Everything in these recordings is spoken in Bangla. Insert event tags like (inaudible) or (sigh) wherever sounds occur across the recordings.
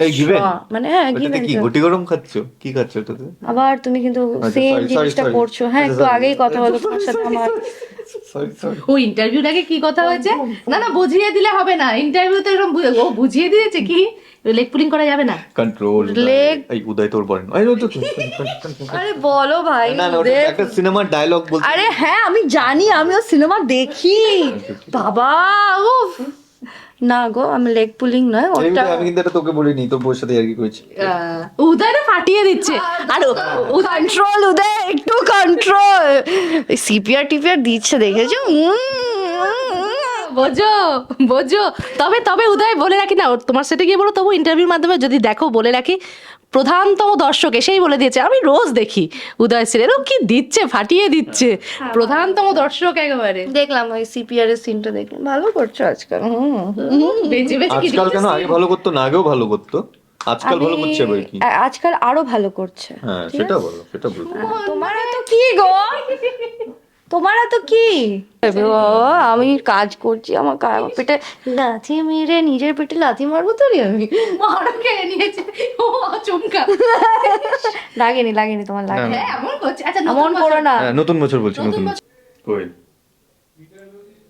এই মানে হ্যাঁ কি। ঘটি গরম খাচ্ছ? কি খাচ্ছ ওটাতে আবার তুমি কিন্তু সেম জিনিসটা করছ। হ্যাঁ আচ্ছা, একটু আগেই কথা হলো তোমার (laughs) সাথে আমার। ও ইন্টারভিউর আগে কি কথা হয়েছে? না না বুঝিয়ে দিলে হবে না। ইন্টারভিউতে এরকম ও বুঝিয়ে দিয়েছে কি? লেগ পুলিং করা যাবে না। কন্ট্রোল Leg- এই উদয় তোর বলেন এই তো আরে বলো ভাই না না ওটা একটা সিনেমার ডায়লগ বলতে আরে হ্যাঁ আমি জানি আমিও সিনেমা দেখি। বাবা উফ। না গো আমি লেগ পুলিং নয় ওটা আমি কিন্তু এটা তোকে বলিনি তোর বউর সাথে আর কি করেছি। আহ, উদয়টা ফাটিয়ে দিচ্ছে। আর কন্ট্রোল উদয় একটু কন্ট্রোল সিপিআর টিপিআর দিচ্ছে দেখেছ? বোঝো বোঝো। তবে তবে উদয় বলে রাখি না তোমার সেটা গিয়ে বলো তবু ইন্টারভিউর মাধ্যমে যদি দেখো বলে রাখি। প্রধানতম দর্শক এসেই বলে দিয়েছে আমি রোজ দেখি। উদয় সিরিয়াল ও কি দিচ্ছে? ফাটিয়ে দিচ্ছে। প্রধানতম দর্শক একেবারে। দেখলাম ওই সিপিআর এর সিনটা দেখলাম। ভালো করছ আজকাল হুম। বেঁচে বেঁচে কি আজকাল কেন? আগে ভালো করতো না আগেও ভালো করতো। আজকাল ভালো করছে বই কি? আজকাল আরও ভালো করছে। হ্যাঁ সেটা বলো সেটা বলো। তোমার এত কি গো? (laughs) তোমার তো কি? আমি কাজ করছি আমার পেটে লাথি মেরে নিজের পেটে লাথি মারবো তো আমি? মারো খেয়ে নিয়েছে। ও চমকা লাগেনি লাগেনি তোমার লাগেনি। হ্যাঁ এমন করছে। আচ্ছা এমন করো বছর- না। হ্যাঁ নতুন বছর বলছি নতুন বছর। কোয়েল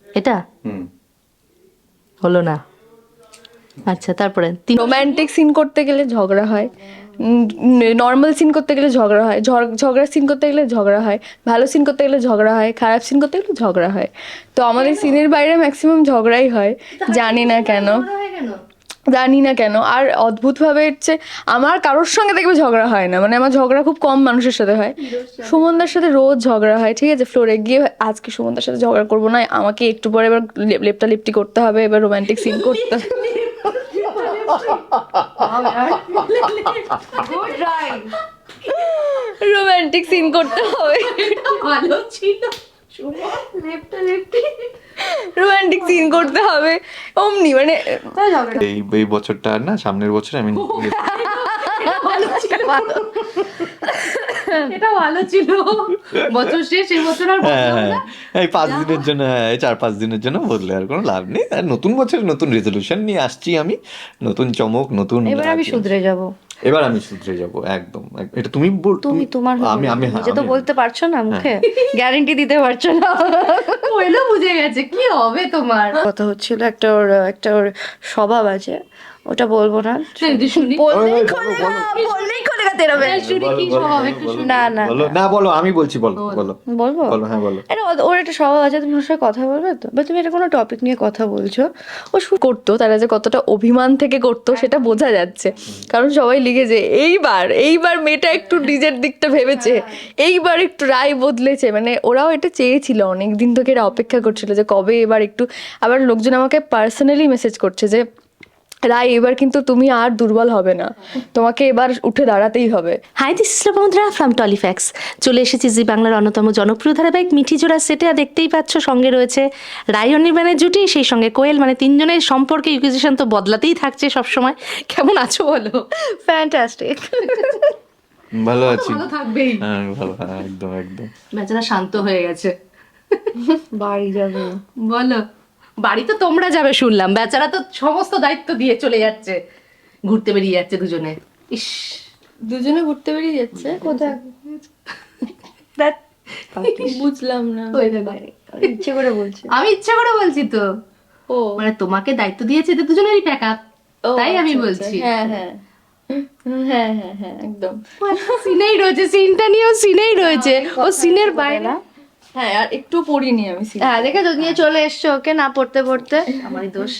এটা? হুম। হলো না। আচ্ছা তারপরে রোম্যান্টিক সিন করতে গেলে ঝগড়া হয়। নর্মাল সিন করতে গেলে ঝগড়া হয়। ঝগড়া ঝগড়ার সিন করতে গেলে ঝগড়া হয়। ভালো সিন করতে গেলে ঝগড়া হয়। খারাপ সিন করতে গেলে ঝগড়া হয়। তো আমাদের সিনের বাইরে ম্যাক্সিমাম ঝগড়াই হয়। জানি না কেন? জানি না কেন। আর অদ্ভুতভাবে হচ্ছে আমার কারোর সঙ্গে দেখবে ঝগড়া হয় না। মানে আমার ঝগড়া খুব কম মানুষের সাথে হয়। সুমনদার সাথে রোজ ঝগড়া হয় ঠিক আছে? ফ্লোরে গিয়ে আজকে সুমনদার সাথে ঝগড়া করব না। আমাকে একটু পরে এবার লেপ- লেপটা লিপটি করতে হবে এবার রোমান্টিক সিন করতে হবে। রোমান্টিক সিন করতে হবে। ভালো ছিল। রোমান্টিক সিন করতে হবে। অমনি মানে এই এই বছরটা আর না সামনের বছর আমি এটা ভালো ছিল। বছর শেষ এই বছর আর হ্যাঁ হ্যাঁ এই পাঁচ দিনের জন্য হ্যাঁ এই চার পাঁচ দিনের জন্য বদলে আর কোনো লাভ নেই। আর নতুন বছর নতুন রেজলিউশন নিয়ে আসছি আমি। নতুন চমক নতুন এবার আমি শুধরে যাব। এবার আমি শুধরে যাব একদম এটা তুমি বল তুমি তোমার আমি। আমি যে নিজে তো বলতে পারছ না মুখে গ্যারান্টি দিতে পারছ না। হইল বুঝে গেছে কি হবে তোমার? কথা হচ্ছিল একটা ওর একটা ওর স্বভাব আছে। ওটা বলব না। না, না। না বলো আমি বলছি বলো বলো। বলব? বলো হ্যাঁ বলো। ওর একটা স্বভাব আছে তুমি ওর সাথে কথা বলবে তো? বা তুমি এটা কোনো টপিক নিয়ে কথা বলছো? ও করতো তারা যে কতটা অভিমান থেকে করতো সেটা বোঝা যাচ্ছে। কারণ সবাই লিখেছে এইবার এইবার মেয়েটা একটু নিজের দিকটা ভেবেছে। এইবার একটু রায় বদলেছে। মানে ওরাও এটা চেয়েছিল। অনেক দিন থেকে এরা অপেক্ষা করছিল যে কবে এবার একটু? আবার লোকজন আমাকে পার্সোনালি মেসেজ করছে যে রায় এবার কিন্তু তুমি আর দুর্বল হবে না। তোমাকে এবার উঠে দাঁড়াতেই হবে। হাই দিস ইসলাম বন্ধুরা ফ্রম টলিফ্যাক্স চলে এসেছি জি বাংলার অন্যতম জনপ্রিয় ধারাবাহিক মিঠি জোড়া সেটে আর দেখতেই পাচ্ছ সঙ্গে রয়েছে রায় অনির্বাণের জুটি সেই সঙ্গে কোয়েল। মানে তিনজনের সম্পর্কে ইকুইজিশন তো বদলাতেই থাকছে সবসময়। কেমন আছো বলো? ফ্যান্টাস্টিক ভালো আছি। ভালো থাকবেই। হ্যাঁ ভালো হ্যাঁ একদম একদম। বেচারা শান্ত হয়ে গেছে। বাড়ি যাবে। বলো। বাড়ি তো তোমরা যাবে শুনলাম। বেচারা তো সমস্ত দায়িত্ব দিয়ে চলে যাচ্ছে। ঘুরতে বেরিয়ে যাচ্ছে দুজনে। ইস। দুজনে ঘুরতে বেরিয়ে যাচ্ছে? কোথায়? বুঝলাম না। ইচ্ছে করে বলছি। আমি ইচ্ছা করে বলছি তো। ও। মানে তোমাকে দায়িত্ব দিয়েছে যে দুজনেরই প্যাক আপ ও, তাই আমি আচ্ছা, বলছি। আচ্ছা। হ্যাঁ হ্যাঁ। হ্যাঁ হ্যাঁ হ্যাঁ একদম। সিনেই রয়েছে। সিনটা নিয়েও সিনেই রয়েছে। ও সিনের বাইরে না হ্যাঁ আর একটু পড়িনি আমি হ্যাঁ দেখে তো নিয়ে চলে এসছো ওকে না পড়তে পড়তে। আমারই দোষ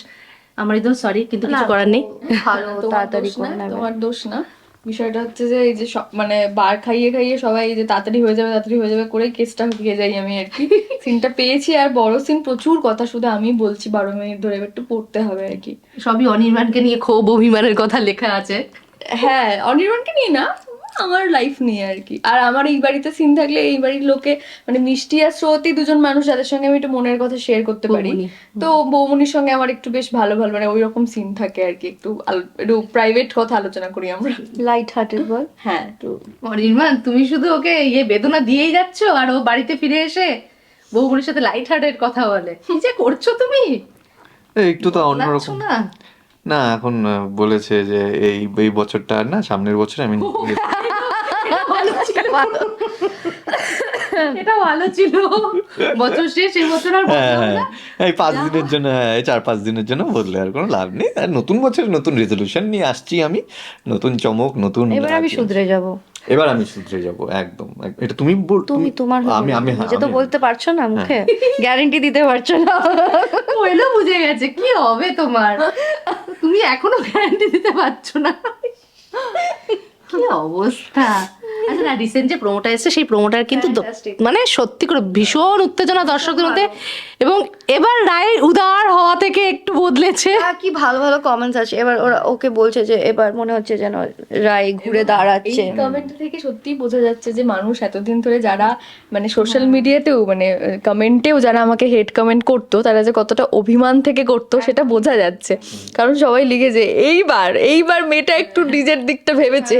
আমারই দোষ সরি কিন্তু কিছু করার নেই। ভালো তাড়াতাড়ি করে নেবে। তোমার দোষ না। বিষয়টা হচ্ছে যে এই যে মানে বার খাইয়ে খাইয়ে সবাই এই যে তাড়াতাড়ি হয়ে যাবে তাড়াতাড়ি হয়ে যাবে করে কেসটা হয়ে যাই আমি আর কি। সিনটা পেয়েছি আর বড় সিন প্রচুর কথা শুধু আমি বলছি বারো মিনিট ধরে এবার একটু পড়তে হবে আর কি। সবই অনির্বাণকে নিয়ে ক্ষোভ অভিমানের কথা লেখা আছে। হ্যাঁ অনির্বাণকে নিয়ে না আমার লাইফ নিয়ে আর কি আর আমার এই বাড়িতে সিন থাকলে এই বাড়ির লোকে মানে মিষ্টি আর শ্রোতি দুজন মানুষ যাদের সঙ্গে আমি একটু মনের কথা শেয়ার করতে পারি। তো বৌমনির সঙ্গে আমার একটু বেশ ভালো ভালো মানে ওই রকম সিন থাকে আর কি একটু একটু প্রাইভেট কথা আলোচনা করি আমরা। লাইট হার্টেড বল। হ্যাঁ। একটু অনির্বাণ তুমি শুধু ওকে ইয়ে বেদনা দিয়েই যাচ্ছ আর ও বাড়িতে ফিরে এসে বউগুলির সাথে লাইট হার্টের কথা বলে। কি যে করছ তুমি? একটু তো অন্যরকম। না। না এখন বলেছে যে এই এই বছরটা আর না সামনের বছর আমি (laughs) (laughs) এটা ভালো ছিল। বছর শেষ এই বছর আর হ্যাঁ হ্যাঁ। এই পাঁচ দিনের জন্য হ্যাঁ চার পাঁচ দিনের জন্য বদলে আর কোনো লাভ নেই। আর নতুন বছরে নতুন রেজলিউশন নিয়ে আসছি আমি। নতুন চমক নতুন এবার আমি শুধরে যাব। এবার আমি শুধরে যাব একদম। এটা তুমি বল- তুমি তোমার আমি আমি। হ্যাঁ, তো বলতে পারছ না মুখে গ্যারান্টি দিতে পারছ না। কোয়েলও বুঝে গেছে কি হবে তোমার? তুমি এখনও গ্যারান্টি দিতে পারছ না। কি অবস্থা? আচ্ছা না রিসেন্ট যে প্রোমোটা এসেছে সেই প্রোমোটার কিন্তু মানে সত্যি করে ভীষণ উত্তেজনা দর্শকদের মধ্যে এবং এবার রায়ের উদার হওয়া থেকে একটু বদলেছে। হ্যাঁ, কি ভালো ভালো কমেন্টস আছে এবার ওরা ওকে বলছে যে এবার মনে হচ্ছে যেন রাই ঘুরে দাঁড়াচ্ছে। এই কমেন্ট থেকে সত্যিই বোঝা যাচ্ছে যে মানুষ এতদিন ধরে যারা মানে সোশ্যাল মিডিয়াতেও মানে কমেন্টেও যারা আমাকে হেড কমেন্ট করতো তারা যে কতটা অভিমান থেকে করতো সেটা বোঝা যাচ্ছে। কারণ সবাই লিখেছে এইবার এইবার মেয়েটা একটু নিজের দিকটা ভেবেছে।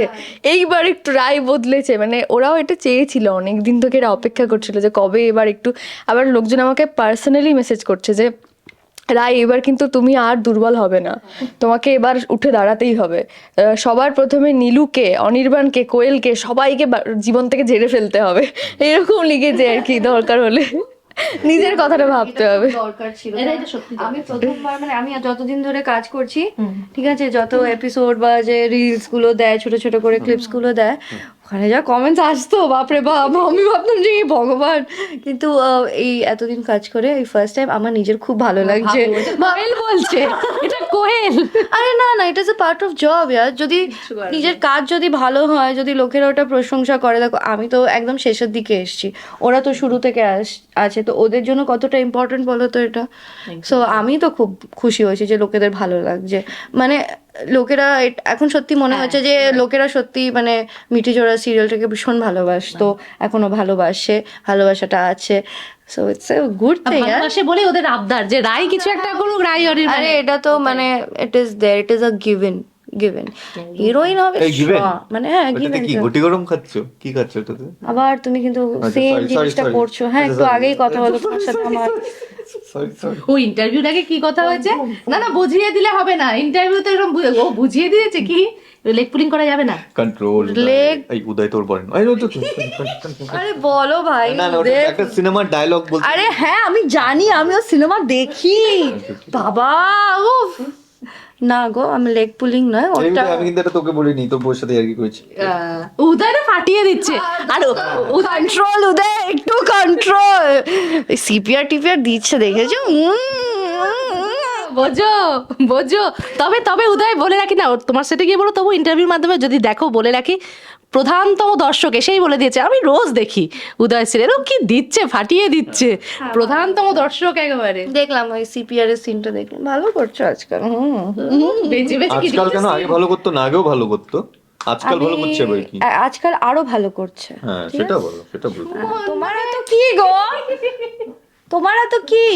এইবার একটু রায় বদলেছে। মানে ওরাও এটা চেয়েছিল অনেক দিন থেকে এরা অপেক্ষা করছিল যে কবে এবার একটু আবার লোকজন আমাকে পার্সোনালি মেসেজ করছে যে, রায়, এবার কিন্তু তুমি আর দুর্বল হবে না। তোমাকে এবার উঠে দাঁড়াতেই হবে। সবার প্রথমে নীলুকে, অনির্বাণকে, কোয়েলকে, সবাইকে জীবন থেকে ঝেড়ে ফেলতে হবে। এরকম লিখেছে আর কি, দরকার হলে। নিজের কথাটা ভাবতে হবে। দরকার ছিল সত্যি আমি প্রথমবার মানে আমি যতদিন ধরে কাজ করছি ঠিক আছে যত এপিসোড বা যে রিলসগুলো দেয় ছোট ছোট করে ক্লিপসগুলো দেয় ওখানে যা কমেন্টস আসতো বাপরে বাপ আমি ভাবতাম যে এই ভগবান। কিন্তু এই এতদিন কাজ করে এই ফার্স্ট টাইম আমার নিজের খুব ভালো লাগছে। ভাবো, বলছে (laughs) কোয়েল। আরে না না it is a part of job ইয়ার যদি নিজের কাজ যদি ভালো হয় যদি লোকেরা ওটা প্রশংসা করে দেখো আমি তো একদম শেষের দিকে এসেছি। ওরা তো শুরু থেকে আছে তো ওদের জন্য কতটা ইম্পর্টেন্ট বলো তো এটা? সো আমি তো খুব খুশি হয়েছি যে লোকেদের ভালো লাগছে। মানে লোকেরা এখন সত্যি মনে হচ্ছে যে লোকেরা সত্যি মানে মিঠি জোড়া সিরিয়ালটাকে ভীষণ ভালোবাসতো এখনও ভালোবাসে ভালোবাসাটা আছে। So it's a good thing ভালোবাসে বলে ওদের আবদার যে রায় কিছু একটা করুক রায় অনির্বাণ আরে এটা তো মানে it is there it is a given given heroine হবে? মানে হ্যাঁ গিভেন কি ঘটি গরম খাচ্ছ? কি খাচ্ছ ওটাতে? আবার তুমি কিন্তু আচ্ছা, সেম sorry, জিনিসটা করছ। হ্যাঁ আচ্ছা, একটু আগেই কথা বলো তোমার সাথে (laughs) আমার ও ইন্টারভিউর আগে কি কথা হয়েছে? না না বুঝিয়ে দিলে হবে না। ইন্টারভিউতে এরকম ও বুঝিয়ে দিয়েছে কি? লেগ পুলিং করা যাবে না। কন্ট্রোল লেগ এই উদয় তোর বলেন। তো (laughs) আরে বলো ভাই না না ওটা একটা সিনেমার ডায়লগ বলছি আরে হ্যাঁ আমি জানি আমিও সিনেমা দেখি। বাবা উফ। না গো আমি লেগ পুলিং নয় ওটা আমি কিন্তু এটা তোকে বলিনি তোর সাথে আর কি করেছি উদয় ফাটিয়ে দিচ্ছে। আর কন্ট্রোল উদয় একটু কন্ট্রোল সিপিআর টিপিআর দিচ্ছে দেখেছ? উম, বোঝো বোঝো। তবে তবে উদয় বলে রাখি না তোমার সাথে গিয়ে বলো তবু ইন্টারভিউর মাধ্যমে যদি দেখো বলে রাখি। প্রধানতম দর্শক এসেই বলে দিয়েছে আমি রোজ দেখি। উদয় সিরিয়াল ও কি দিচ্ছে? ফাটিয়ে দিচ্ছে। প্রধানতম দর্শক একেবারে। দেখলাম ওই সিপিআর এর সিনটা দেখলাম। ভালো করছ আজকাল। বেঁচে বেঁচে আজকাল কেন? আগে ভালো করতো না আগেও ভালো করতো। আজকাল ভালো করছে এবার কি? আজকাল আরও ভালো করছে। হ্যাঁ সেটা বলো সেটা বলো তোমার এত কি গো? তোমার এত কি?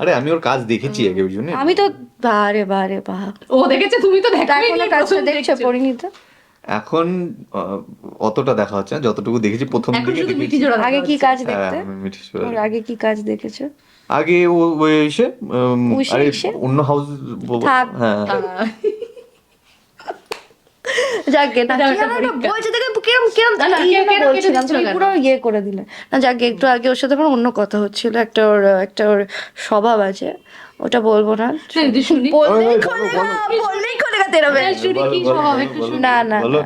আরে আমি ওর কাজ দেখেছি আগে ওই জন্য। আমি তো বারে বারে বাহ। ও দেখেছে তুমি তো দেখো এখনও কাজটা দেখছ পড়িনি তো এখন আহ, অতটা দেখা হচ্ছে না। যতটুকু দেখেছি প্রথম এখন দিকে শুধু দেখেছি। জোড়া আগে কি কাজ দেখতে? হ্যাঁ, আমি মিঠি আগে কি কাজ দেখেছ? আগে ও ওই এসে আরে অন্য হাউস। হ্যাঁ। যাকে না। বলছে দেখে কিরম কিরম বলছিলাম? পুরো ইয়ে করে দিলে। না যাকে একটু আগে ওর সাথে আমার অন্য কথা হচ্ছিল একটা ওর একটা ওর স্বভাব আছে ওটা বলব না। না, বলো, স্বভাব বলো, একটু বলো, শুনি। না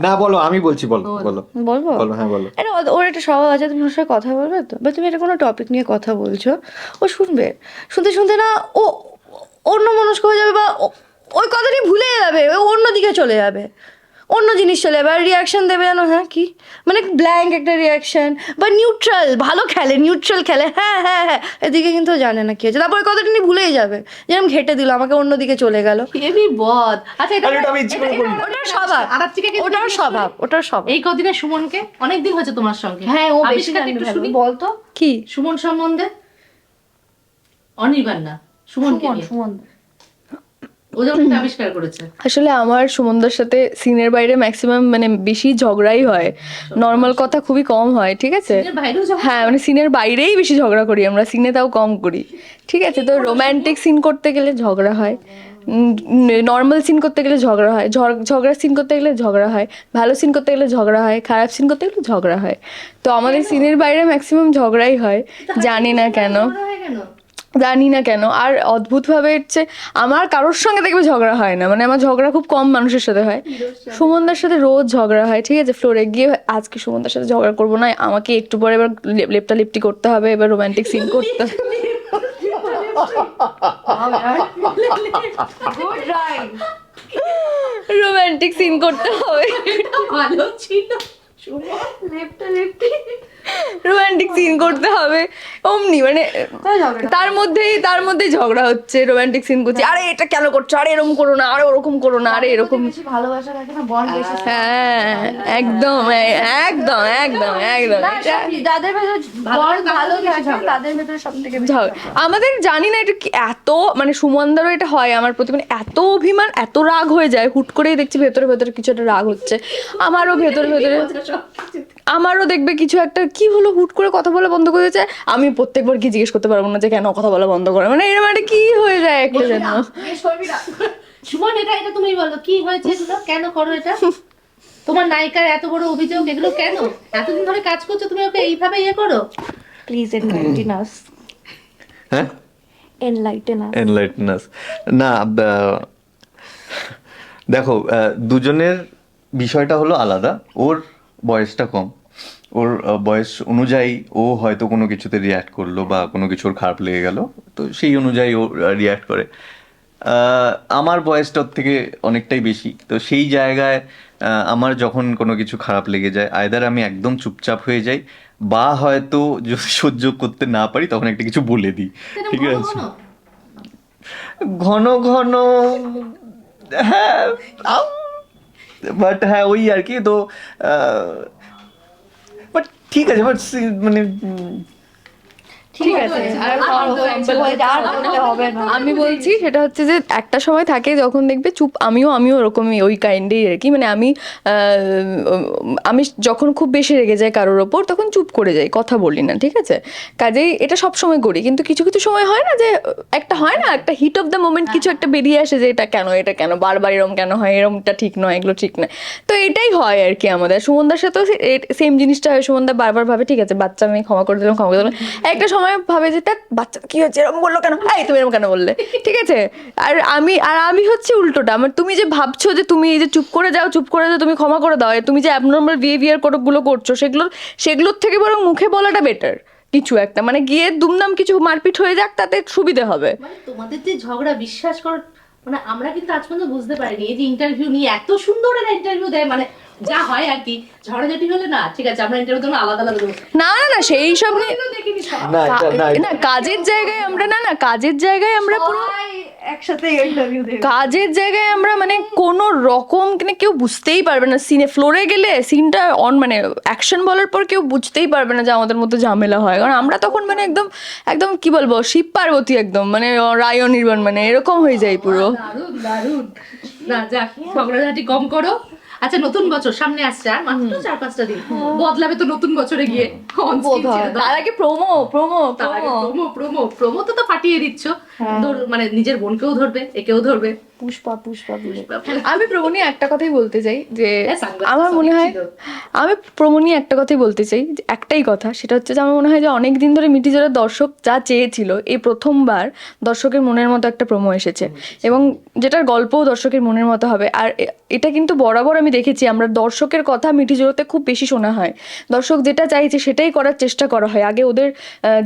না বলো আমি বলছি বলো বলো। বলব? বলো হ্যাঁ বলো। আরে ওর একটা স্বভাব আছে তুমি ওর সাথে কথা বলবে তো? বা তুমি এটা কোনো টপিক নিয়ে কথা বলছো? ও শুনবে। শুনতে শুনতে না ও অন্য মনস্ক হয়ে যাবে বা ও- ওই কথা নিয়ে ভুলে যাবে ও অন্য দিকে চলে যাবে। অন্য জিনিস চলে যাবে আর রিয়াকশন দেবে যেন হ্যাঁ কি? মানে ব্ল্যাঙ্ক একটা রিয়াকশন বা নিউট্রাল ভালো খেলে নিউট্রাল খেলে হ্যাঁ হ্যাঁ হ্যাঁ এদিকে কিন্তু জানে না কি হচ্ছে তারপর কথাটা নিয়ে ভুলেই যাবে যেরকম ঘেটে দিল আমাকে অন্য দিকে চলে গেল। হেভি বদ। আচ্ছা এটা ওটার স্বভাব ওটার স্বভাব করি। ওটার স্বভাব। এই কদিনে সুমনকে অনেকদিন হয়েছে তোমার সঙ্গে। হ্যাঁ ও বেশি একটু শুনি। বলতো? কি সুমন সম্বন্ধে? অনির্বাণ না সুমন সুমন। আবিষ্কার করেছে। আসলে আমার সুমনদার সাথে সিনের বাইরে ম্যাক্সিমাম মানে বেশি ঝগড়াই হয়। নর্মাল কথা খুবই কম হয় ঠিক আছে? হ্যাঁ মানে সিনের বাইরেই বেশি ঝগড়া করি আমরা সিনে তাও কম করি। ঠিক আছে তো রোমান্টিক সিন করতে গেলে ঝগড়া হয়। নর্মাল সিন করতে গেলে ঝগড়া হয় ঝগ- ঝগড়ার সিন করতে গেলে ঝগড়া হয় ভালো সিন করতে গেলে ঝগড়া হয় খারাপ সিন করতে গেলে ঝগড়া হয়। তো আমাদের সিনের বাইরে ম্যাক্সিমাম ঝগড়াই হয় জানি না কেন? জানি না কেন। আর অদ্ভুতভাবে হচ্ছে আমার কারোর সঙ্গে দেখবে ঝগড়া হয় না। মানে আমার ঝগড়া খুব কম মানুষের সাথে হয়। সুমনদার সাথে রোজ ঝগড়া হয়, ঠিক আছে? ফ্লোরে গিয়ে আজকে সুমনদার সাথে ঝগড়া করব না। আমাকে একটু পরে এবার লেপটা লিপটি করতে হবে, এবার রোমান্টিক সিন করতে হবে। রোমান্টিক সিন করতে হবে। ভালো ছিল। রোমান্টিক সিন করতে হবে। অমনি মানে তার মধ্যেই তার মধ্যেই ঝগড়া হচ্ছে রোমান্টিক সিন করছি। আরে এটা কেন করছ? আরে এরকম করো না আরে ওরকম করো না আরে এরকম। ভালোবাসা থাকে না বন্ড হ্যাঁ একদম একদম একদম একদম। যাদের ভালো তাদের ভেতর। আমাদের জানি না এটা কি এত মানে সুমনদারও এটা হয় আমার প্রতি মানে এত অভিমান এত রাগ হয়ে যায় হুট করেই দেখছি ভেতরে ভেতরে কিছু একটা রাগ হচ্ছে। আমারও ভেতরে ভেতরে আমারও দেখবে কিছু একটা কি হলো হুট করে কথা বলা বন্ধ করে দিয়েছে। আমি প্রত্যেকবার কি জিজ্ঞেস করতে পারব না যে কেন কথা বলা বন্ধ করে? মানে এরকম একটা কি হয়ে যায় একটা যেন। সুমন এটা এটা তুমি বলো কি হয়েছে এগুলো? কেন করো এটা? তোমার নায়িকার এত বড় অভিযোগ এগুলো কেন? এতদিন ধরে কাজ করছ তুমি ওকে এইভাবে ইয়ে করো? প্লিজ এনলাইটেন আস হ্যাঁ? এনলাইটেন আস এনলাইটনেস না দেখো দুজনের বিষয়টা হলো আলাদা। ওর বয়সটা কম। ওর বয়স অনুযায়ী ও হয়তো কোনো কিছুতে রিয়াক্ট করল বা কোনো কিছুর খারাপ লেগে গেল তো সেই অনুযায়ী ও রিয়াক্ট করে। আমার বয়সটা ওর থেকে অনেকটাই বেশি তো সেই জায়গায় আমার যখন কোনো কিছু খারাপ লেগে যায় আয়দার আমি একদম চুপচাপ হয়ে যাই বা হয়তো যদি (laughs) সহ্য করতে না পারি তখন একটা কিছু বলে দিই। ঠিক আছে? ঘন। ঘন ঘন হ্যাঁ বাট হ্যাঁ ওই আর কি তো বাট ঠিক আছে বাট মানে উম, ঠিক আছে আর যা, আর বলতে হবে না। আমি বলছি সেটা হচ্ছে যে একটা সময় থাকে যখন দেখবে চুপ আমিও আমিও ওরকমই ওই কাইন্ডেই আর কি। মানে আমি আমি যখন খুব বেশি রেগে যাই কারোর ওপর তখন চুপ করে যাই কথা বলি না ঠিক আছে? কাজেই এটা সব সময় করি। কিন্তু কিছু কিছু সময় হয় না যে একটা হয় না একটা হিট অফ দ্য মোমেন্ট কিছু একটা বেরিয়ে আসে যে এটা কেন এটা কেন বারবার এরম কেন হয় এরমটা ঠিক নয় এগুলো ঠিক নয়। তো এটাই হয় আর কি আমাদের। সুমনদার সাথেও সেম জিনিসটা হয় সুমনদা বারবার ভাবে ঠিক আছে বাচ্চা আমি ক্ষমা করে দিলাম ক্ষমা করে দিলাম। একটা সময় ভাবে যে "ধ্যাৎ, বাচ্চা কি হচ্ছে এরকম বলল কেন? এই তুমি এরকম কেন বললে? (laughs) ঠিক আছে? আর আমি আর আমি হচ্ছে উল্টোটা। মানে তুমি যে ভাবছ যে তুমি এই যে চুপ করে যাও চুপ করে যাও তুমি ক্ষমা করে দাও তুমি যে অ্যাবনর্মাল বিহেভিয়ারগুলো করছ সেগুলো সেগুলোর থেকে বরং মুখে বলাটা বেটার কিছু একটা। মানে গিয়ে দুমদাম কিছু মারপিট হয়ে যাক তাতে সুবিধে হবে। মানে তোমাদের যে ঝগড়া বিশ্বাস কর মানে আমরা কিন্তু আজ পর্যন্ত বুঝতে পারিনি এই যে ইন্টারভিউ নিয়ে এত সুন্দর একটা ইন্টারভিউ দেয় মানে যা হয় আর কি। ঝগড়াঝাটি হলে না ঠিক আছে আমরা ইন্টারভিউ দেবো আলাদা আলাদা দেবো। না না না সেই সব দেখিনি সব। না এটা না না কাজের জায়গায় আমরা না না কাজের জায়গায় আমরা পুরো একসাথে ইন্টারভিউ দেই কাজের জায়গায় আমরা মানে কোনো রকম মানে কেউ বুঝতেই পারবে না। সিনে ফ্লোরে গেলে সিনটা অন মানে অ্যাকশন বলার পর কেউ বুঝতেই পারবে না যে আমাদের মধ্যে ঝামেলা হয়। কারণ আমরা তখন মানে একদম একদম কি বলব শিব পার্বতী একদম মানে রায় অনির্বাণ মানে এরকম হয়ে যায় পুরো। না যাক ঝগড়াঝাটি কম করো। আচ্ছা নতুন বছর সামনে আসছে আর মাত্র চার পাঁচটা দিন। বদলাবে তো নতুন বছরে গিয়ে। তার আগে প্রোমো প্রোমো তার আগে প্রোমো প্রোমো প্রোমো তো তো ফাটিয়ে দিচ্ছ। মানে নিজের বোনকেও ধরবে একেও ধরবে। পুষ্পা পুষ্পা আমি প্রমো নিয়ে একটা কথাই বলতে চাই যে হ্যাঁ, আমার মনে হয় আমি প্রমো নিয়ে একটা কথাই বলতে চাই একটাই কথা সেটা হচ্ছে যে আমার মনে হয় যে অনেক দিন ধরে মিটি জোড়ার দর্শক যা চেয়েছিল এই প্রথমবার দর্শকের মনের মতো একটা প্রমো এসেছে। এবং যেটার গল্পও দর্শকের মনের মতো হবে। আর এটা কিন্তু বরাবর আমি দেখেছি আমরা দর্শকের কথা মিটি জোড়াতে খুব বেশি শোনা হয়। দর্শক যেটা চাইছে সেটাই করার চেষ্টা করা হয়। আগে ওদের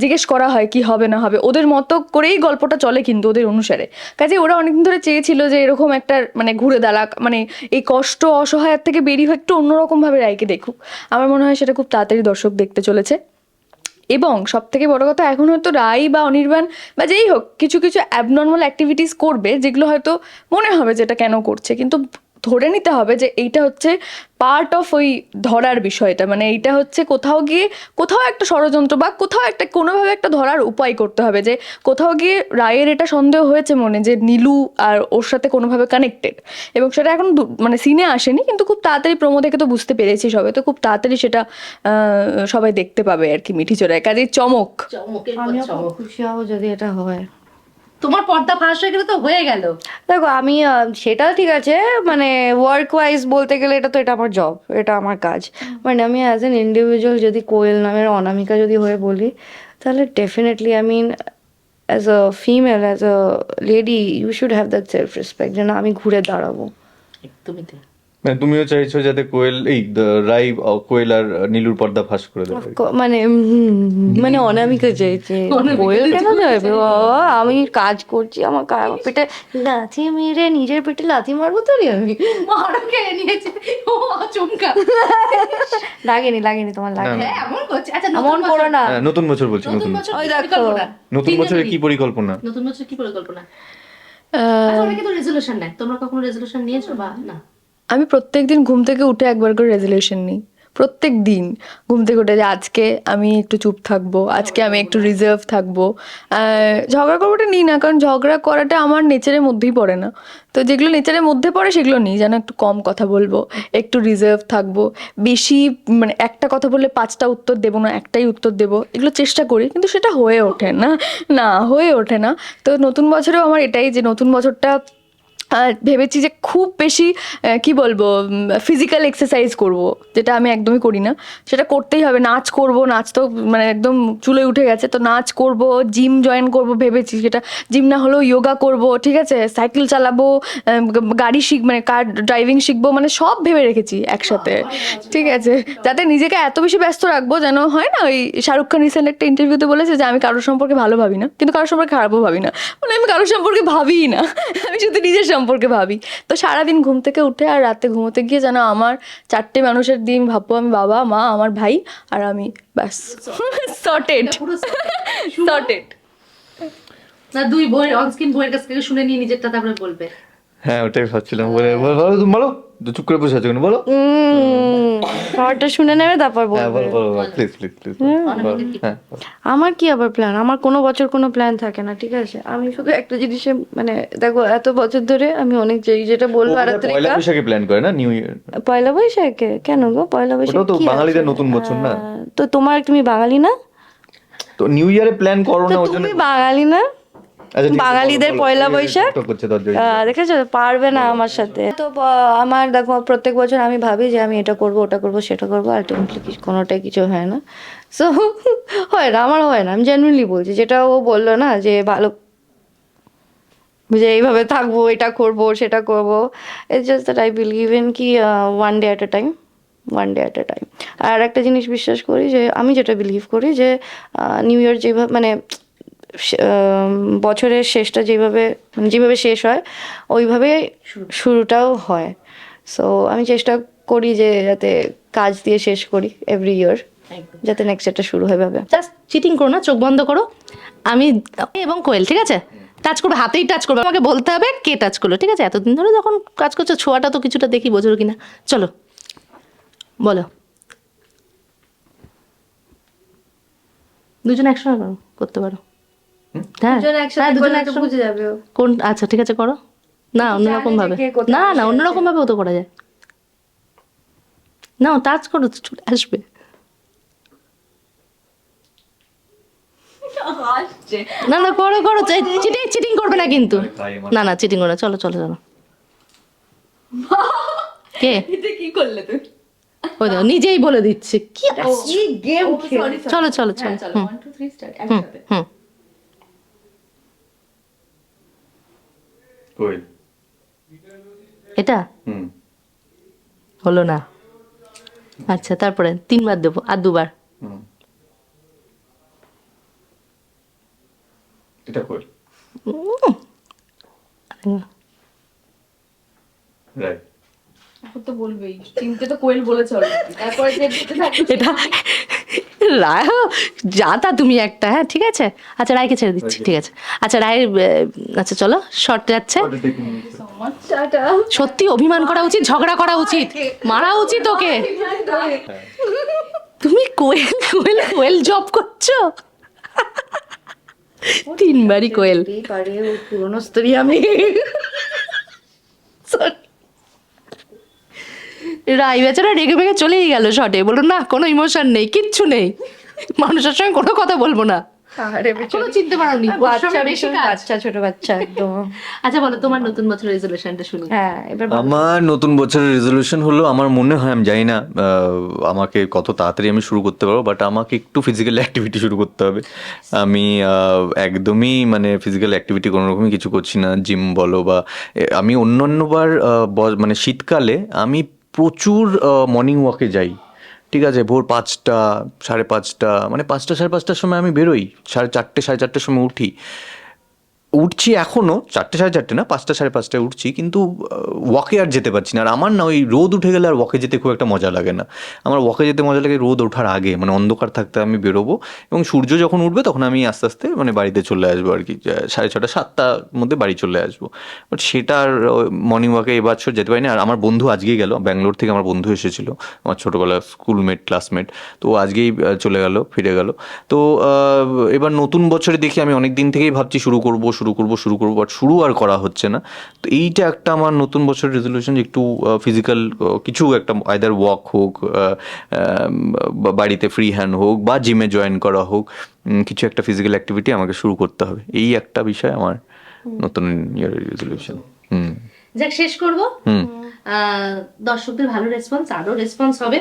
জিজ্ঞেস করা হয় কি হবে না হবে। ওদের মতো করেই গল্পটা চলে কিন্তু ওদের অনুসারে। কাজে ওরা অনেকদিন ধরে চেয়েছিল যে এরকম একটা মানে ঘুরে দাঁড়াক মানে এই কষ্ট অসহায়ের থেকে বেরিয়ে একটু অন্যরকমভাবে রায়কে দেখুক। আমার মনে হয় সেটা খুব তাড়াতাড়ি দর্শক দেখতে চলেছে। এবং সব থেকে বড় কথা, এখন হয়তো রাই বা অনির্বাণ বা যেই হোক, কিছু কিছু অ্যাবনর্মাল অ্যাক্টিভিটিস করবে, যেগুলো হয়তো মনে হবে যে এটা কেন করছে। কিন্তু ধরে নিতে হবে যে এইটা হচ্ছে পার্ট অফ ওই ধরার বিষয়টা। মানে এইটা হচ্ছে কোথাও গিয়ে কোথাও একটা ষড়যন্ত্র বা কোথাও একটা কোনোভাবে একটা ধরার উপায় করতে হবে যে কোথাও গিয়ে রায়ের এটা সন্দেহ হয়েছে মনে যে নীলু আর ওর সাথে কোনোভাবে কানেক্টেড এবং সেটা এখন দু- মানে সিনে আসেনি কিন্তু খুব তাড়াতাড়ি প্রমো থেকে তো বুঝতে পেরেছি সবাই। তো খুব তাড়াতাড়ি সেটা সবাই দেখতে পাবে আর কি মিঠি চোরায় কাজে চমক আমিও খুব খুশি হব যদি এটা হয়। তোমার পর্দা ফাঁস হয়ে গেলে তো হয়ে গেল। দেখো আমি সেটা ঠিক আছে মানে ওয়ার্ক ওয়াইজ বলতে গেলে এটা তো এটা আমার জব এটা আমার কাজ। মানে আমি অ্যাজ এন ইন্ডিভিজুয়াল যদি কোয়েল নামের অনামিকা যদি হয়ে বলি তাহলে definitely I mean as a female as a lady you should have that self respect যেন না আমি ঘুরে দাঁড়াবো। একদমই তাই। মানে তুমিও চাইছো যাতে কোয়েল এই রাই কোয়েল আর নীলুর পর্দা ফাঁস করে দেবে। মানে মানে অনামিকা চাইছে। (laughs) কোয়েল কেন যাবে? বাবা আমি কাজ করছি আমার কা- পেটে লাথি মেরে নিজের পেটে লাথি মারবো তো আমি? মারও খেয়ে নিয়েছে? ও চমকা (laughs) লাগেনি লাগেনি তোমার লাগে হ্যাঁ এমন করছে। আচ্ছা এমন নতুন করো বছর- না। হ্যাঁ, নতুন বছর বলছি নতুন নতুন। বছর ওই দেখো। নতুন। বছরের কি পরিকল্পনা? নতুন বছর কি পরিকল্পনা? আহ, আচ্ছা অনেকে তো রেজলিউশন নেয়? তোমরা কখনো রেজলিউশন নিয়েছো বা না? আমি প্রত্যেক দিন ঘুম থেকে উঠে একবার করে রেজলিউশন নিই। প্রত্যেক দিন ঘুম থেকে উঠে যে আজকে আমি একটু চুপ থাকব, আজকে আমি একটু রিজার্ভ থাকব ঝগড়া করবোটা নিই না, কারণ ঝগড়া করাটা আমার নেচারের মধ্যেই পড়ে না। তো যেগুলো নেচারের মধ্যে পড়ে সেগুলো নিই, যেন একটু কম কথা বলব, একটু রিজার্ভ থাকব, বেশি মানে একটা কথা বললে পাঁচটা উত্তর দেবো না, একটাই উত্তর দেবো, এগুলো চেষ্টা করি, কিন্তু সেটা হয়ে ওঠে না না, হয়ে ওঠে না। তো নতুন বছরেও আমার এটাই যে নতুন বছরটা আর ভেবেছি যে খুব বেশি কি বলব ফিজিক্যাল এক্সারসাইজ করব যেটা আমি একদমই করি না। সেটা করতেই হবে নাচ করব নাচ তো মানে একদম চুলে উঠে গেছে তো নাচ করব জিম জয়েন করব ভেবেছি সেটা। জিম না হলেও যোগা করব ঠিক আছে? সাইকেল চালাবো গাড়ি শিখ মানে কার ড্রাইভিং শিখব মানে সব ভেবে রেখেছি একসাথে ঠিক আছে? যাতে নিজেকে এত বেশি ব্যস্ত রাখব যেন হয় না ওই শাহরুখ খান রিসেন্ট একটা ইন্টারভিউতে বলেছে যে আমি কারোর সম্পর্কে ভালো ভাবি না কিন্তু কারোর সম্পর্কে খারাপও ভাবি না। মানে আমি কারোর সম্পর্কে ভাবিই না আমি শুধু নিজের সম্পর্কে ভাবি। তো সারাদিন ঘুম থেকে উঠে আর রাতে ঘুমোতে গিয়ে যেন আমার চারটে মানুষের দিন ভাববো আমি বাবা মা আমার ভাই আর আমি ব্যাস। সর্টেড সর্টেড না দুই বই অনস্ক্রিন বইয়ের কাছ থেকে শুনে নিয়ে নিজেরটা তারপরে বলবে। হ্যাঁ ওটাই ভাবছিলাম। বলে বলো তুমি বলো চুপ করে বসে আছো কেন? বলো। খাবারটা শুনে নেবে তারপর হ্যাঁ বলো বলো প্লিজ প্লিজ প্লিজ আমার কি আবার প্ল্যান আমার কোনো বছর কোনো প্ল্যান থাকে না ঠিক আছে? আমি শুধু একটা জিনিসে মানে দেখো এত বছর ধরে আমি অনেক যে- যেটা বলব আরাত্রিকা পয়লা বৈশাখে প্ল্যান করে না নিউ ইয়ার পয়লা বৈশাখে? কেন গো? পয়লা বৈশাখ তো বাঙালিদের নতুন বছর না? তো তোমার তুমি বাঙালি না? তো নিউ ইয়ারে প্ল্যান করো না জন্য তুমি বাঙালি না? বাঙালিদের বলো, বলো। পয়লা বৈশাখ? দেখেছ? পারবে না আমার সাথে। তো আমার দেখো প্রত্যেক বছর আমি ভাবি যে আমি এটা করব ওটা করব সেটা করব আলটিমেটলি কোনোটাই কিছু হয় না। সো (laughs) হয় না আমার হয় না। আমি জেনুইনলি বলছি যেটা ও বলল না যে ভালো যে এইভাবে থাকব এটা করব সেটা করব it's just that I believe in কি one day at a time one day at a time আর একটা জিনিস বিশ্বাস করি যে আমি যেটা বিলিভ করি যে নিউ ইয়ার যেভাবে মানে বছরের শেষটা যেভাবে মানে যেভাবে শেষ হয় ওইভাবে শুরুটাও হয়। সো আমি চেষ্টা করি যে যাতে কাজ দিয়ে শেষ করি এভরি ইয়ার যাতে নেক্সট একটা শুরু হয় ভাবে। জাস্ট চিটিং করো না চোখ বন্ধ করো। আমি এবং কোয়েল ঠিক আছে? টাচ করবে হাতেই টাচ করবে। আমাকে বলতে হবে কে টাচ করল ঠিক আছে? এতদিন ধরে যখন কাজ করছ ছোঁয়াটা তো কিছুটা দেখি বোঝো কিনা। চলো বলো। দুজন একসঙ্গে করো করতে পারো। হ্যাঁ। হ্যাঁ দুজন একসঙ্গে বুঝে যাবে ও। কোন আচ্ছা ঠিক আছে করো। না অন্যরকম ভাবে না না অন্যরকম ভাবেও তো করা যায়। না টাচ করো চলে আসবে। না না করো করো চিটিং চিটিং করবে না কিন্তু। না না চিটিং করবে না চলো চলো চলো। (laughs) কে? কি করলে তুই ওই দেখো, নিজেই বলে দিচ্ছে। কি গেম চলো চলো চলো। হুম। হুম। কোয়েল এটা? হুম। হলো না। আচ্ছা তারপরে তিনবার দেবো আর দুবার। এটা কোয়েল রাইট। এখন তো বলবেই। তিনটে তো কোয়েল বলেছে এটা রায় যা তা তুমি একটা হ্যাঁ ঠিক আছে? আচ্ছা রায়কে ছেড়ে দিচ্ছি ঠিক আছে। আচ্ছা রায়ের আচ্ছা চলো শর্ট যাচ্ছে। সত্যি অভিমান করা উচিত ঝগড়া করা উচিত মারা উচিত ওকে। তুমি কোয়েল কোয়েল কোয়েল জব করছ? তিনবারই কোয়েল। পারে পুরনো স্ত্রী আমি। রাই বেচারা রেগে বেগে চলেই গেল শটে বলল না কোনো ইমোশন নেই কিচ্ছু নেই। মানুষের সঙ্গে কোনো কথা বলব না। আরে চিনতে পারোনি ওর বাচ্চা বেশি বাচ্চা ছোট বাচ্চা একদম। (laughs) আচ্ছা বলো তোমার নতুন বছর রেজলিউশনটা শুনি। হ্যাঁ এবার আমার নতুন বছরের রেজলিউশন হলো আমার মনে হয় আমি জানি না আমাকে কত তাড়াতাড়ি আমি শুরু করতে পারব বাট আমাকে একটু ফিজিক্যাল অ্যাক্টিভিটি শুরু করতে হবে। আমি একদমই মানে ফিজিক্যাল অ্যাক্টিভিটি কোনো রকমই কিছু করছি না। জিম বলো বা আমি অন্য অন্যবার ব- মানে শীতকালে আমি প্রচুর মর্নিং ওয়াকে যাই। ঠিক আছে? ভোর পাঁচটা, সাড়ে পাঁচটা মানে পাঁচটা, সাড়ে পাঁচটার সময় আমি বেরোই। সাড়ে চারটে, সাড়ে চারটের সময় উঠি। উঠছি এখনও চারটে সাড়ে চারটে না, পাঁচটা সাড়ে পাঁচটায় উঠছি, কিন্তু ওয়াকে আর যেতে পারছি না। আর আমার না ওই রোদ উঠে গেলে আর ওয়াকে যেতে খুব একটা মজা লাগে না। আমার ওয়াকে যেতে মজা লাগে রোদ ওঠার আগে মানে অন্ধকার থাকতে আমি বেরোবো এবং সূর্য যখন উঠবে তখন আমি আস্তে আস্তে মানে বাড়িতে চলে আসব আর কি সাড়ে ছটা, সাতটার মধ্যে বাড়ি চলে আসব। বাট সেটা আর মর্নিং ওয়াকে এবছর যেতে পারিনি। আর আমার বন্ধু আজকেই গেল, ব্যাঙ্গালোর থেকে আমার বন্ধু এসেছিল, আমার ছোটোবেলার স্কুলমেট ক্লাসমেট তো আজকেই চলে গেল, ফিরে গেল। তো এবার নতুন বছরে দেখি আমি অনেক দিন থেকেই ভাবছি শুরু করব শুরু করব শুরু করব বাট শুরু আর করা হচ্ছে না। তো এইটা একটা আমার নতুন বছরের রেজলিউশন যে একটু ফিজিক্যাল কিছু একটা আইদার ওয়াক হোক বাড়িতে ফ্রি হ্যান্ড হোক বা জিমে জয়েন করা হোক কিছু একটা ফিজিক্যাল অ্যাক্টিভিটি আমাকে শুরু করতে হবে। এই একটা বিষয় আমার নতুন ইয়ারের রেজলিউশন হুম। যাক শেষ করব। দর্শকদের ভালো রেসপন্স আরও রেসপন্স হবে।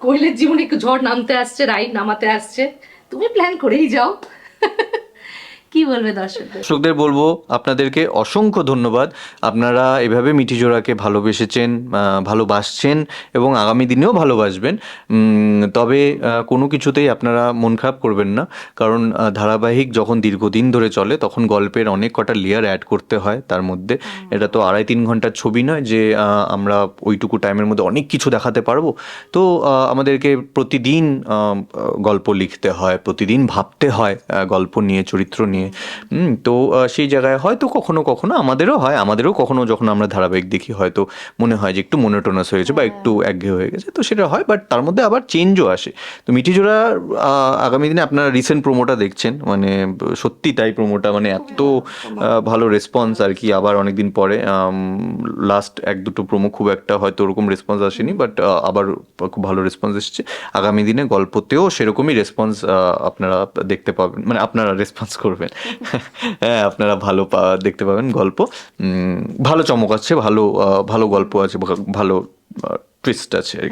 কোয়েলের জীবনে একটু ঝড় নামতে আসছে রাইড নামাতে আসছে। তুমি প্ল্যান করেই যাও। কি বলবে দর্শকদের? দর্শকদের বলব আপনাদেরকে অসংখ্য ধন্যবাদ। আপনারা এভাবে মিঠি জোড়াকে ভালোবেসেছেন ভালোবাসছেন এবং আগামী দিনেও ভালোবাসবেন। তবে কোনো কিছুতেই আপনারা মন খারাপ করবেন না। কারণ ধারাবাহিক যখন দীর্ঘদিন ধরে চলে তখন গল্পের অনেক কটা লেয়ার অ্যাড করতে হয় তার মধ্যে। এটা তো আড়াই তিন ঘণ্টার ছবি নয় যে আমরা ওইটুকু টাইমের মধ্যে অনেক কিছু দেখাতে পারব। তো আমাদেরকে প্রতিদিন গল্প লিখতে হয় প্রতিদিন ভাবতে হয় গল্প নিয়ে চরিত্র নিয়ে। হুম, তো সেই জায়গায় হয়তো কখনো কখনো আমাদেরও হয় আমাদেরও কখনো যখন আমরা ধারাবাহিক দেখি হয়তো মনে হয় যে একটু মনোটোনাস হয়েছে বা একটু একঘেয়ে হয়ে গেছে তো সেটা হয় বাট তার মধ্যে আবার চেঞ্জও আসে। তো মিঠিজোড়া আহ, আগামী দিনে আপনারা রিসেন্ট প্রোমোটা দেখছেন মানে সত্যি তাই প্রোমোটা মানে এত ভালো রেসপন্স আর কি আবার অনেকদিন পরে লাস্ট এক দুটো প্রোমো খুব একটা হয়তো ওরকম রেসপন্স আসেনি বাট আবার খুব ভালো রেসপন্স এসেছে। আগামী দিনে গল্পতেও সেরকমই রেসপন্স আপনারা দেখতে পাবেন মানে আপনারা রেসপন্স করবেন। (laughs) হ্যাঁ আপনারা ভালো দেখতে পাবেন গল্প। ভালো চমক আছে ভালো ভালো গল্প আছে ভালো টুইস্ট আছে (laughs)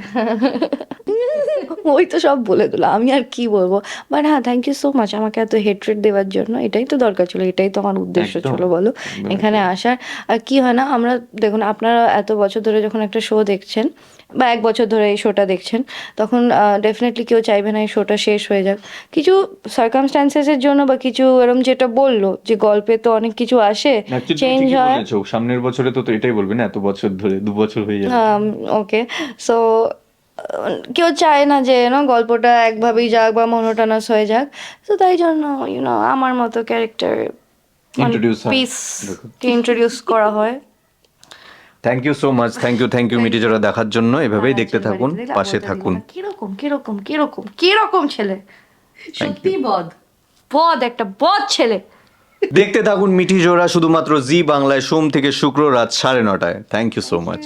ওই তো সব বলে দিল আমি আর কি বলব? বাট হ্যাঁ থ্যাংক ইউ সো মাচ আমাকে এত হেট্রেট দেওয়ার জন্য এটাই তো দরকার ছিল এটাই তো আমার উদ্দেশ্য। ছিল বলো। এখানে আসার আর কি হয় না আমরা দেখুন আপনারা এত বছর ধরে যখন একটা শো দেখছেন বা এক বছর ধরে এই শোটা দেখছেন তখন ডেফিনেটলি কেউ চাইবে না এই শোটা শেষ হয়ে যাক। কিছু সার্কামস্ট্যান্সেসের জন্য বা কিছু এরম যেটা বলল যে গল্পে তো অনেক কিছু আসে চেঞ্জ হয়। সামনের বছরে তো এটাই বলবেন এত বছর ধরে দু বছর হয়ে যাবে। ওকে সো কেউ চায় না যে না গল্পটা একভাবেই যাক বা মনোটানাস হয়ে যাক। তো তাই জন্য ইউনো আমার মতো ক্যারেক্টার পিস ইন্ট্রোডিউস করা হয়। Thank you so much thank you thank you মিটিজোড়া দেখার জন্য। এভাবেই দেখতে থাকুন পাশে থাকুন। কীরকম কীরকম কীরকম কীরকম ছেলে? সত্যি বদ। বদ একটা বদ ছেলে। দেখতে থাকুন মিঠি জোড়া শুধুমাত্র জি বাংলায় সোম থেকে শুক্র রাত সাড়ে নটায়। Thank you so much